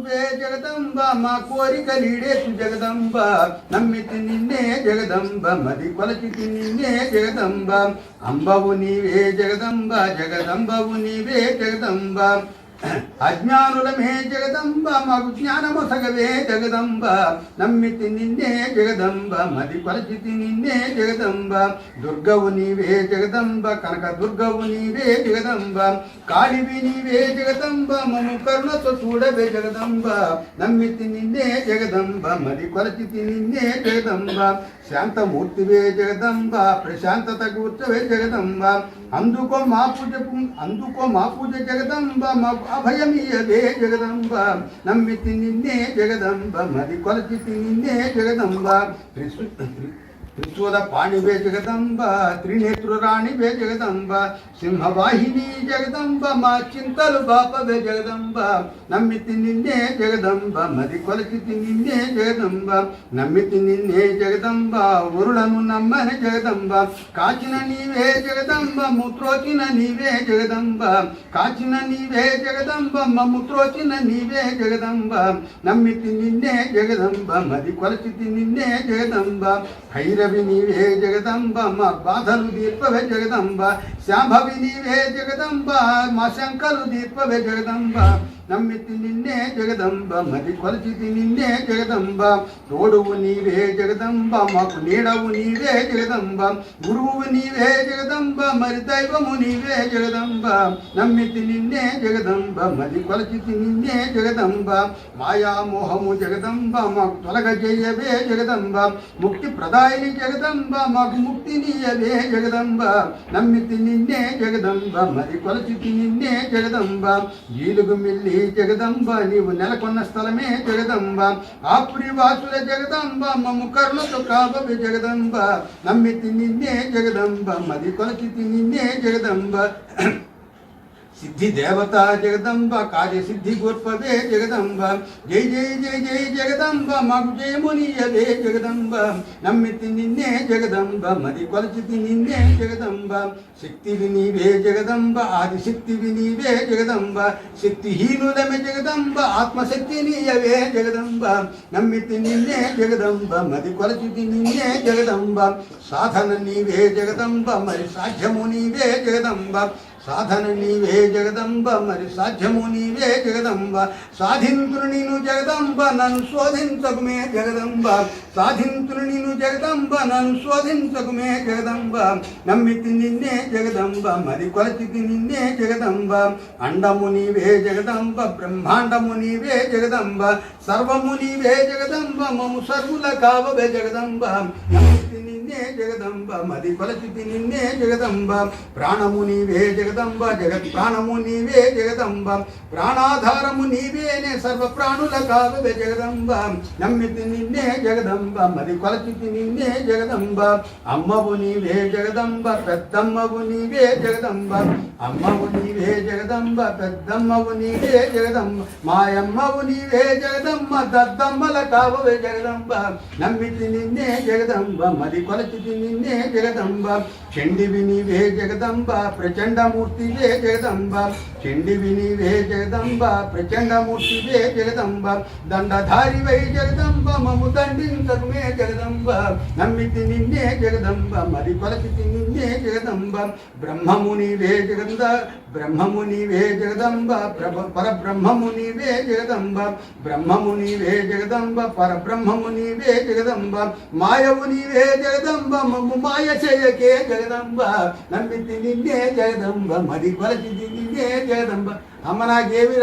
నువ్వే జగదంబ మా కోరిక లీడేసు జగదంబ నమ్మితి నిన్నే జగదంబ మది కొలచితి నిన్నే జగదంబ. అంబవు నీవే జగదంబ జగదంబవు నీవే జగదంబ. అజ్ఞానులమే జగదంబ మాకు జ్ఞానము సగవే జగదంబ. నమ్మితి నిన్నే జగదంబ మది కొలచితి నిన్నే జగదంబ. దుర్గవు నీవే జగదంబ కనక దుర్గవు నీవే జగదంబ. కాళివి నీవే జగదంబ మము కరుణతో చూడవే జగదంబ. నమ్మితి నిన్నే జగదంబ మది కొలచితి నిన్నే జగదంబ. శాంతమూర్తివే జగదంబ ప్రశాంతత కూర్చవే జగదంబ. అందుకో మా పూజ అందుకో మా పూజ జగదంబ మాకు అభయమీయవే జగదంబ. నమ్మితి నిన్నే జగదంబ మరి కొలచితి నిన్నే జగదంబ. త్రిశూల పాణివే జగదంబ త్రినేత్రురాణివే జగదంబ సింహవాహిని జగదంబ మా చింతలు బాపవే జగదంబ నమ్మితి నిన్నే జగదంబ మది కొలచితి నిన్నే జగదంబ నమ్మితి నిన్నే జగదంబ ఉరులను నమ్మని జగదంబ కాచిన నీవే జగదంబ ముత్రోచిన నీవే జగదంబ కాచిన నీవే జగదంబ ముత్రోచిన నీవే జగదంబ నమ్మితి నిన్నే జగదంబ మది కొలచితి నిన్నే జగదంబ భైరవి నీవే జగదంబ మా బాధలు దీర్పవే జగదంబ. శాంభవి నీవే జగదంబ మా శంకలు దీపవే జగదంబ. నమ్మితి నిన్నే జగదంబ మరి కొలచితి నిన్నే జగదంబ. తోడువు నీవే జగదంబ మాకు నీడవు నీవే జగదంబ. గురువు నీవే జగదంబ మరి దైవము నీవే జగదంబ. నమ్మితి నిన్నే జగదంబ మరి కొలచితి నిన్నే జగదంబ. మాయామోహము జగదంబ మాకు తొలగ చేయవే జగదంబ. ముక్తి ప్రదాయిని జగదంబ మాకు ముక్తి నీయవే జగదంబ. నమ్మితి నిన్నే నిన్నే జగదంబ మరి కొలచితి నిన్నే జగదంబ. జీలుగు మిల్లి జగదంబ నీవు నెలకొన్న స్థలమే జగదంబ. ఆప్రివాసుల జగదంబ మమ్ము కరుణతో కాబవి జగదంబ. నమ్మితి నిన్నే జగదంబ మరి కొలచితి నిన్నే జగదంబ. సిద్ధి దేవత జగదంబ కార్య సిద్ధి గోత్పవే జగదంబ. జై జై జై జై జగదంబ మాకు జయమునియవే జగదంబ. నమ్మితి నిన్నే జగదంబ మరి కొలచితి నిన్నే జగదంబ. శక్తివి నీవే జగదంబ ఆదిశక్తివి నీవే జగదంబ. శక్తిహీనులమే జగదంబ ఆత్మశక్తి నీయవే జగదంబ. నమ్మితి నిన్నే జగదంబ మరి కొలచితి నిన్నే జగదంబ. సాధన నీవే జగదంబ మరి సాధ్యము నీవే జగదంబ. సాధన నీవే జగదంబ మరి సాధ్యము నీవే జగదంబ. సాధింతులు నేను జగదంబ నన్ను శోధించకుమే జగదంబ. సాధింతులు నేను జగదంబ నన్ను శోధించకుమే జగదంబ. నమ్మితి నిన్నే జగదంబ మరి కొలచితి నిన్నే జగదంబ. అండము నీవే జగదంబ బ్రహ్మాండము నీవే జగదంబ. సర్వము నీవే జగదంబ మము సర్వుల కావవే జగదంబ. నమ్మితి నిన్నే జగదంబ మరి కొలచితి నిన్నే జగదంబ. ప్రాణము నీవే జగదంబ. జగదంబ జగత్ ప్రాణము నీవే జగదంబ. ప్రాణాధారము నీవేనే సర్వ ప్రాణుల కావే జగదంబ. నమ్మితి నిన్నే జగదంబ మరి కొలచితి నిన్నే జగదంబ. అమ్మవు నీవే జగదంబ పెద్దమ్మవు నీవే జగదంబ. అమ్మవు నీవే జగదంబ పెద్దమ్మవు నీవే జగదంబ. మాయమ్మవు నీవే జగదమ్మ దద్దమ్మల కావే జగదంబ. నమ్మితి నిన్నే జగదంబ మరి కొలచితి నిన్నే జగదంబ. చండివి నీవే జగదంబ ప్రచండము ప్రచండమూర్తివే జగదంబ. చండివి నీవే జగదంబ. ప్రచండమూర్తివే జగదంబ. దండధారి వై జగదంబ. మము దండించకుమే జగదంబ. నమ్మితి నిన్నే జగదంబ. మరి కొలచితి నిన్నే జగదంబ. బ్రహ్మము నీవే జగదంబ బ్రహ్మము నీవే జగదంబ. ప్రభ పరబ్రహ్మము నీవే జగదంబ. బ్రహ్మము నీవే జగదంబ. పరబ్రహ్మము నీవే జగదంబ. మాయవు నీవే జగదంబ. మము మాయ చేయకే జగదంబ. నమ్మితి నిన్నే జగదంబ. మరి కొలచి నిన్నే జగదంబ. అమ్మ నాకేమి